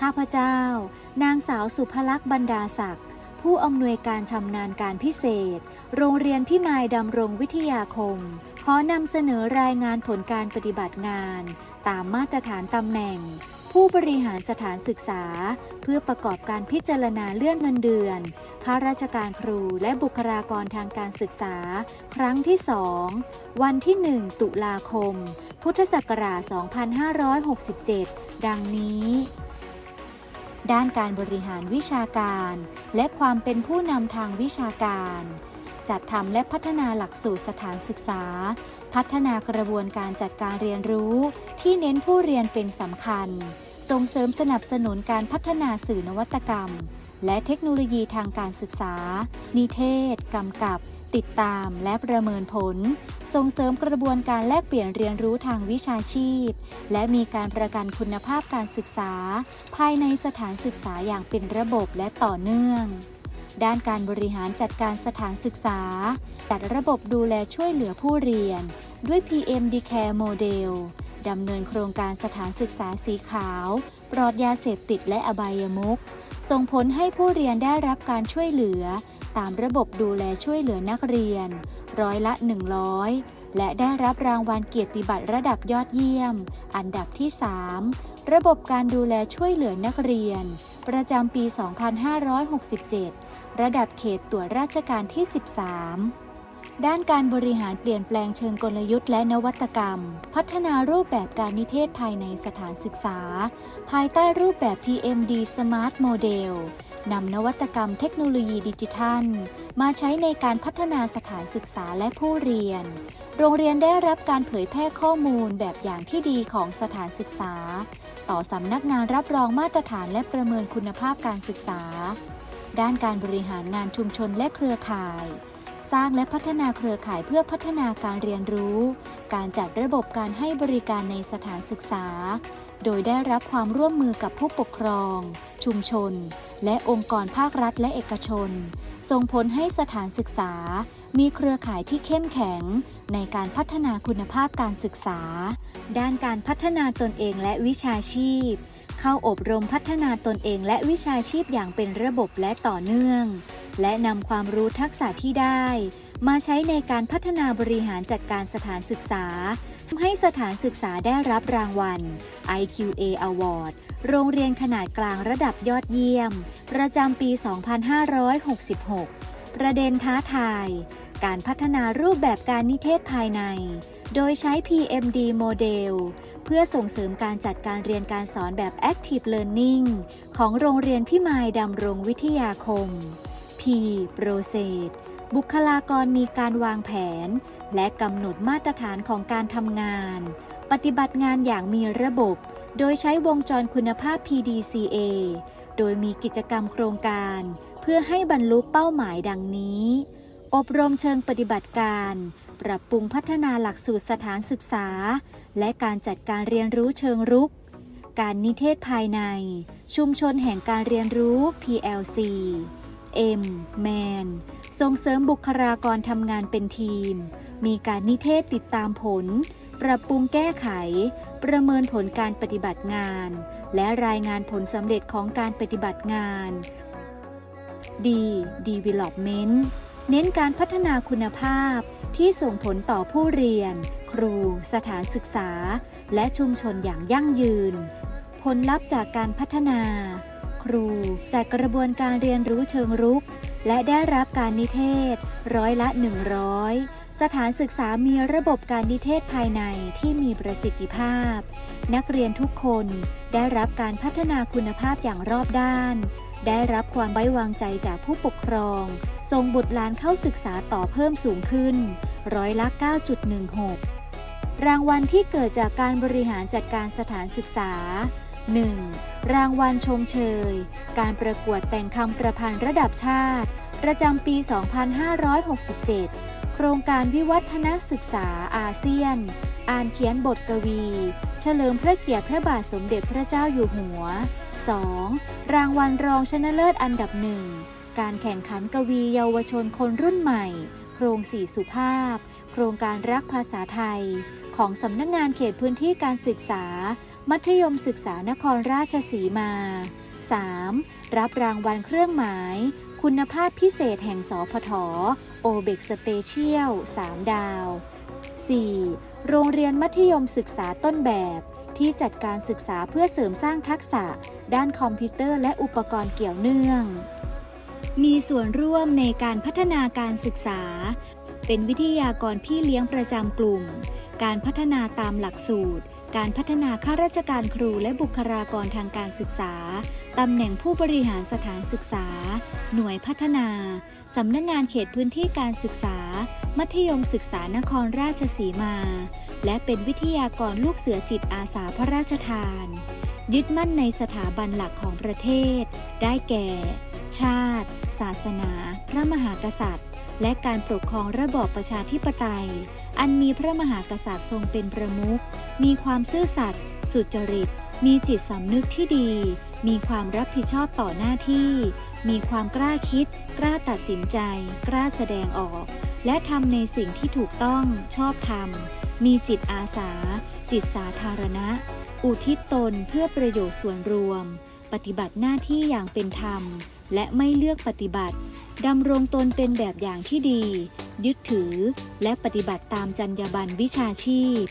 ข้าพเจ้า นางสาวสุภลักษณ์บรรดาศักดิ์ผู้อำนวยการชำนาญการพิเศษ โรงเรียนพิมายดำรงวิทยาคม ขอนำเสนอรายงานผลการปฏิบัติงาน ตามมาตรฐานตำแหน่ง ผู้บริหารสถานศึกษา เพื่อประกอบการพิจารณาเลื่อนเงินเดือนข้าราชการครูและบุคลากรทางการศึกษา ครั้งที่2วันที่ 1 ตุลาคม พุทธศักราช 2567 ดังนี้ ด้านการบริหารวิชาการ และความเป็นผู้นำทางวิชาการ จัดทำและพัฒนาหลักสูตรสถานศึกษา พัฒนากระบวนการจัดการเรียนรู้ ที่เน้นผู้เรียนเป็นสำคัญ ส่งเสริมสนับสนุนการพัฒนาสื่อนวัตกรรม และเทคโนโลยีทางการศึกษา นิเทศ กำกับ ติดตามและประเมินผล ส่งเสริมกระบวนการแลกเปลี่ยนเรียนรู้ทางวิชาชีพ และมีการประกันคุณภาพการศึกษา ภายในสถานศึกษาอย่างเป็นระบบและต่อเนื่อง ด้านการบริหารจัดการสถานศึกษา จัดระบบดูแลช่วยเหลือผู้เรียน ด้วย PM Decare Model ดำเนินโครงการสถานศึกษาสีขาว ปลอดยาเสพติดและอบายมุขส่งผลให้ผู้เรียนได้รับการช่วยเหลือ ตามระบบดูแลช่วยเหลือนักเรียน ร้อยละ 100 และได้รับรางวัลเกียรติบัตรระดับยอดเยี่ยม อันดับที่ 3 ระบบการดูแลช่วยเหลือนักเรียน ประจำปี 2567 ระดับเขตตรวจราชการที่ 13ด้านการบริหารเปลี่ยนแปลงเชิงกลยุทธ์และนวัตกรรม พัฒนารูปแบบการนิเทศภายในสถานศึกษา ภายใต้รูปแบบ PMD Smart Model นำนวัตกรรมเทคโนโลยีดิจิทัล มาใช้ในการพัฒนาสถานศึกษาและผู้เรียน โรงเรียนได้รับการเผยแพร่ข้อมูลแบบอย่างที่ดีของสถานศึกษา ต่อสำนักงานรับรองมาตรฐานและประเมินคุณภาพการศึกษา ด้านการบริหารงานชุมชนและเครือข่าย สร้างและพัฒนาเครือข่ายเพื่อพัฒนาการเรียนรู้ การจัดระบบการให้บริการในสถานศึกษา โดยได้รับความร่วมมือกับผู้ปกครอง ชุมชน และองค์กรภาครัฐและเอกชน ส่งผลให้สถานศึกษา มีเครือข่ายที่เข้มแข็ง ในการพัฒนาคุณภาพการศึกษา ด้านการพัฒนาตนเองและวิชาชีพ เข้าอบรมพัฒนาตนเองและวิชาชีพอย่างเป็นระบบและต่อเนื่อง และนำความรู้ทักษะที่ได้ มาใช้ในการพัฒนาบริหารจัดการสถานศึกษาทำให้สถานศึกษาได้รับรางวัล IQA Award โรงเรียนขนาดกลางระดับยอดเยี่ยม ประจำปี 2566 ประเด็นท้าทาย การพัฒนารูปแบบการนิเทศภายใน โดยใช้ PMD Model เพื่อส่งเสริมการจัดการเรียนการสอนแบบ Active Learning ของโรงเรียนพิมายดำรงวิทยาคม P Process บุคลากรมีการวางแผน และกำหนดมาตรฐานของการทำงาน ปฏิบัติงานอย่างมีระบบ โดยใช้วงจรคุณภาพ PDCA โดยมีกิจกรรมโครงการ เพื่อให้บรรลุเป้าหมายดังนี้ อบรมเชิงปฏิบัติการ ปรับปรุงพัฒนาหลักสูตรสถานศึกษา และการจัดการเรียนรู้เชิงรุก การนิเทศภายใน ชุมชนแห่งการเรียนรู้ PLC M Man ส่งเสริมบุคลากรทำงานเป็นทีม มีการนิเทศติดตามผล ปรับปรุงแก้ไข ประเมินผลการปฏิบัติงาน และรายงานผลสำเร็จของการปฏิบัติงาน D Development เน้นการพัฒนาคุณภาพที่ส่งผลต่อผู้เรียน ครู สถานศึกษา และชุมชนอย่างยั่งยืน ผลลัพธ์จากการพัฒนา ครูจัดกระบวนการเรียนรู้เชิงรุก และได้รับการนิเทศ ร้อยละ 100 สถานศึกษามีระบบการนิเทศภายในที่มีประสิทธิภาพ นักเรียนทุกคนได้รับการพัฒนาคุณภาพอย่างรอบด้าน ได้รับความไว้วางใจจากผู้ปกครอง ส่งบุตรหลานเข้าศึกษาต่อเพิ่มสูงขึ้น ร้อยละ 9.16 รางวัลที่เกิดจากการบริหารจัดการสถานศึกษา 1. รางวัลชมเชย การประกวดแต่งคำประพันธ์ระดับชาติ ประจำปี 2567 โครงการวิวัฒนศึกษาอาเซียน อ่านเขียนบทกวี เฉลิมพระเกียรติพระบาทสมเด็จพระเจ้าอยู่หัว 2. รางวัลรองชนะเลิศอันดับหนึ่ง การแข่งขันกวีเยาวชนคนรุ่นใหม่ โครงสี่สุภาพ โครงการรักภาษาไทย ของสำนักงงานเขตพื้นที่การศึกษา มัธยมศึกษานครราชสีมา 3. รับรางวัลเครื่องหมาย คุณภาพพิเศษแห่งสพทโอเบกสเปเชียล 3 ดาว 4. โรงเรียนมัธยมศึกษาต้นแบบ ที่จัดการศึกษาเพื่อเสริมสร้างทักษะ ด้านคอมพิวเตอร์และอุปกรณ์เกี่ยวเนื่อง มีส่วนร่วมในการพัฒนาการศึกษา เป็นวิทยากรพี่เลี้ยงประจำกลุ่ม การพัฒนาตามหลักสูตร การพัฒนาข้าราชการครูและบุคลากรทางการศึกษา ตำแหน่งผู้บริหารสถานศึกษา หน่วยพัฒนา สำนักงงานเขตพื้นที่การศึกษา มัธยมศึกษานครราชสีมา และเป็นวิทยากรลูกเสือจิตอาสาพระราชทาน ยึดมั่นในสถาบันหลักของประเทศ ได้แก่ ชาติ ศาสนา พระมหากษัตริย์ และการปกครองระบอบประชาธิปไตย อันมีพระมหากษัตริย์ทรงเป็นประมุข มีความซื่อสัตย์สุจริต มีจิตสำนึกที่ดี มีความรับผิดชอบต่อหน้าที่ มีความกล้าคิด กล้าตัดสินใจ กล้าแสดงออก และทำในสิ่งที่ถูกต้องชอบธรรม มีจิตอาสา จิตสาธารณะ อุทิศตนเพื่อประโยชน์ส่วนรวม ปฏิบัติหน้าที่อย่างเป็นธรรม และไม่เลือกปฏิบัติดำรงตนเป็นแบบอย่างที่ดี ยึดถือ และปฏิบัติตามจรรยาบรรณวิชาชีพ